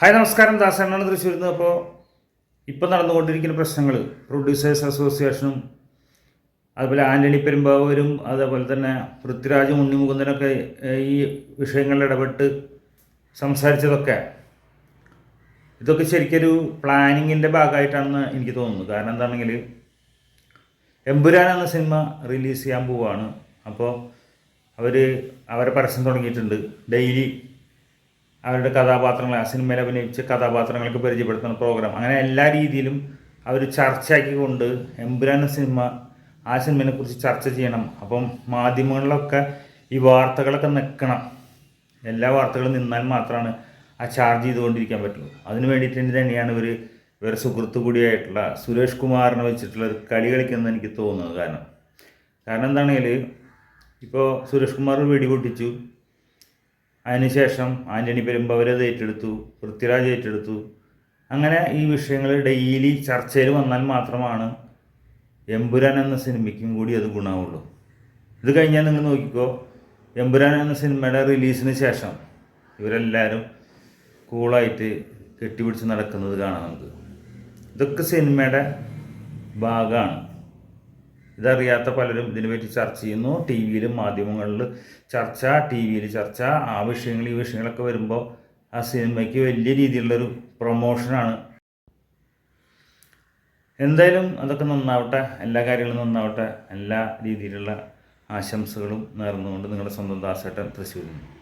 Hi നമസ്കാരം. ദാസനാണ് തൃശ്ശൂരിൽ നിന്ന്. അപ്പോൾ ഇപ്പം നടന്നുകൊണ്ടിരിക്കുന്ന പ്രശ്നങ്ങൾ പ്രൊഡ്യൂസേഴ്സ് അസോസിയേഷനും അതുപോലെ ആന്റണി പെരുമ്പാവൂരും അതേപോലെ തന്നെ പൃഥ്വിരാജും ഉണ്ണിമുകുന്ദനൊക്കെ ഈ വിഷയങ്ങളിൽ ഇടപെട്ട് സംസാരിച്ചതൊക്കെ ഇതൊക്കെ ശരിക്കൊരു പ്ലാനിങ്ങിന്റെ ഭാഗമായിട്ടാണെന്ന് എനിക്ക് തോന്നുന്നു. കാരണം എന്താണെങ്കിൽ എമ്പുരാൻ എന്ന സിനിമ റിലീസ് ചെയ്യാൻ പോവുകയാണ് അപ്പോൾ അവർ അവരെ പരസ്യം തുടങ്ങിയിട്ടുണ്ട്. ഡെയിലി അവരുടെ കഥാപാത്രങ്ങളെ ആ സിനിമയിൽ അഭിനയിച്ച കഥാപാത്രങ്ങൾക്ക് പരിചയപ്പെടുത്തുന്ന പ്രോഗ്രാം അങ്ങനെ എല്ലാ രീതിയിലും അവർ ചർച്ചയാക്കിക്കൊണ്ട് എംബ്രാന സിനിമ ആ സിനിമയെ കുറിച്ച് ചർച്ച ചെയ്യണം. അപ്പം മാധ്യമങ്ങളിലൊക്കെ ഈ വാർത്തകളൊക്കെ നിൽക്കണം എല്ലാ വാർത്തകളും നിന്നാൽ മാത്രമാണ് ആ ചാർജ് ചെയ്തുകൊണ്ടിരിക്കാൻ പറ്റുള്ളൂ. അതിന് വേണ്ടിയിട്ട് തന്നെയാണ് ഇവർ വേറെ സുഹൃത്തു കൂടിയായിട്ടുള്ള സുരേഷ് കുമാറിനെ വെച്ചിട്ടുള്ള ഒരു കളി കളിക്കുന്നത് എനിക്ക് തോന്നുന്നത് കാരണം. കാരണം എന്താണെങ്കിൽ ഇപ്പോൾ സുരേഷ് കുമാർ വെടി പൊട്ടിച്ചു. അതിനുശേഷം ആന്റണി പെരുമ്പവരത് ഏറ്റെടുത്തു പൃഥ്വിരാജ് ഏറ്റെടുത്തു. അങ്ങനെ ഈ വിഷയങ്ങൾ ഡെയിലി ചർച്ചയിൽ വന്നാൽ മാത്രമാണ് എമ്പുരാൻ എന്ന സിനിമയ്ക്കും കൂടി അത് ഗുണമുള്ളൂ ഇത് കഴിഞ്ഞാൽ നിങ്ങൾ നോക്കിക്കോ എമ്പുരാൻ എന്ന സിനിമയുടെ റിലീസിന് ശേഷം ഇവരെല്ലാവരും കൂളായിട്ട് കെട്ടിപ്പിടിച്ച് നടക്കുന്നത് കാണാം നമുക്ക്. ഇതൊക്കെ സിനിമയുടെ ഭാഗമാണ്. ഇതറിയാത്ത പലരും ഇതിനെപ്പറ്റി ചർച്ച ചെയ്യുന്നു. ടി വിയിലും മാധ്യമങ്ങളിൽ ചർച്ച ടി വിയിൽ ചർച്ച. ആ വിഷയങ്ങൾ ഈ വിഷയങ്ങളൊക്കെ വരുമ്പോൾ ആ സിനിമയ്ക്ക് വലിയ രീതിയിലുള്ളൊരു പ്രൊമോഷനാണ്. എന്തായാലും അതൊക്കെ നന്നാവട്ടെ. എല്ലാ കാര്യങ്ങളും നന്നാവട്ടെ. എല്ലാ രീതിയിലുള്ള ആശംസകളും നേർന്നുകൊണ്ട് നിങ്ങളുടെ സ്വന്തം ദാസേട്ടൻ തൃശ്ശൂരിൽ നിന്ന്.